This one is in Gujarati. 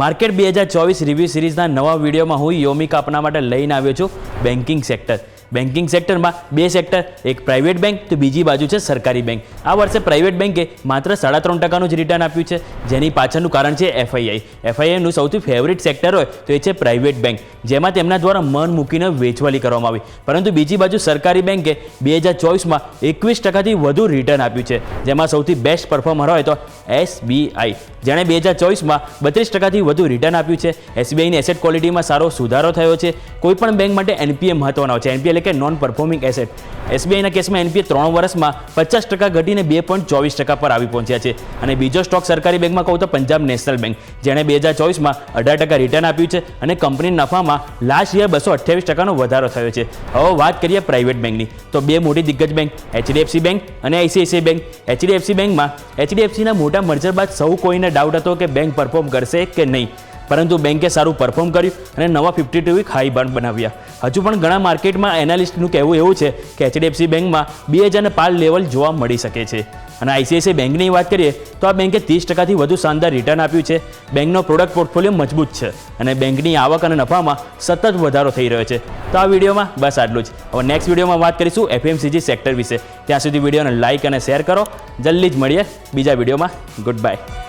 માર્કેટ બે હજાર ચોવીસ રિવ્યૂ સિરીઝના નવા વિડીયોમાં હું યોમિક આપના માટે લઈને આવ્યો છું બેન્કિંગ સેક્ટર. બેન્કિંગ સેક્ટરમાં બે સેક્ટર એક પ્રાઇવેટ બેંક તો બીજી બાજુ છે સરકારી બેંક આ વર્ષે પ્રાઇવેટ બેંકે માત્ર સાડા ત્રણ ટકાનું જ રિટર્ન આપ્યું છે, જેની પાછળનું કારણ છે એફઆઈઆઈ એફઆઈઆઈનું સૌથી ફેવરિટ સેક્ટર હોય તો એ છે પ્રાઇવેટ બેંક જેમાં તેમના દ્વારા મન મૂકીને વેચવાલી કરવામાં આવી. પરંતુ બીજી બાજુ સરકારી બેંકે બે હજાર ચોવીસમાં એકવીસ ટકાથી વધુ રિટર્ન આપ્યું છે, જેમાં સૌથી બેસ્ટ પરફોર્મર હોય તો એસબીઆઈ જેણે બે હજાર ચોવીસમાં બત્રીસ ટકાથી વધુ રિટર્ન આપ્યું છે. એસબીઆઈની એસેટ ક્વોલિટીમાં સારો સુધારો થયો છે. કોઈપણ બેંક માટે એનપીએ મહત્વનો છે. એનપીએ એટલે કે નોન પરફોર્મિંગ એસેટ એસબીઆઈના કેસમાં એનપીએ ત્રણ વર્ષમાં પચાસ ટકા ઘટીને બે પોઈન્ટ ચોવીસ ટકા પર આવી પહોંચ્યા છે. અને બીજો સ્ટોક સરકારી બેંકમાં કહું તો પંજાબ નેશનલ બેંક જેણે બે હજાર ચોવીસમાં અઢાર ટકા રિટર્ન આપ્યું છે અને કંપની નફામાં લાસ્ટ યર બસો અઠ્યાવીસ ટકાનો વધારો થયો છે. હવે વાત કરીએ પ્રાઇવેટ બેંકની તો બે મોટી દિગ્ગજ બેંક એચડીએફસી બેંક અને આઈસીઆઈસીઆઈ બેંક એચડીએફસી બેંકમાં એચડીએફસીના મોટા મર્જર બાદ સૌ કોઈને ડાઉટ હતો કે બેંક પરફોર્મ કરશે કે નહીં. પરંતુ બેન્કે સારું પરફોર્મ કર્યું અને નવા fifty two week high band બનાવ્યા. હજુ પણ ઘણા માર્કેટમાં એનાલિસ્ટનું કહેવું એવું છે કે એચડીએફસી બેંકમાં બે હજારને પાર લેવલ જોવા મળી શકે છે. અને આઈસીઆઈસીઆઈ બેંકની વાત કરીએ તો આ બેંકે ત્રીસ ટકાથી વધુ શાનદાર રિટર્ન આપ્યું છે. બેંકનો પ્રોડક્ટ પોર્ટફોલિયો મજબૂત છે અને બેંકની આવક અને નફામાં સતત વધારો થઈ રહ્યો છે. તો આ વિડીયોમાં બસ આટલું જ. હવે નેક્સ્ટ વિડીયોમાં વાત કરીશું એફએમસીજી સેક્ટર વિશે. ત્યાં સુધી વિડીયોને લાઇક અને શેર કરો. જલ્દી જ મળીએ બીજા વિડીયોમાં. Good bye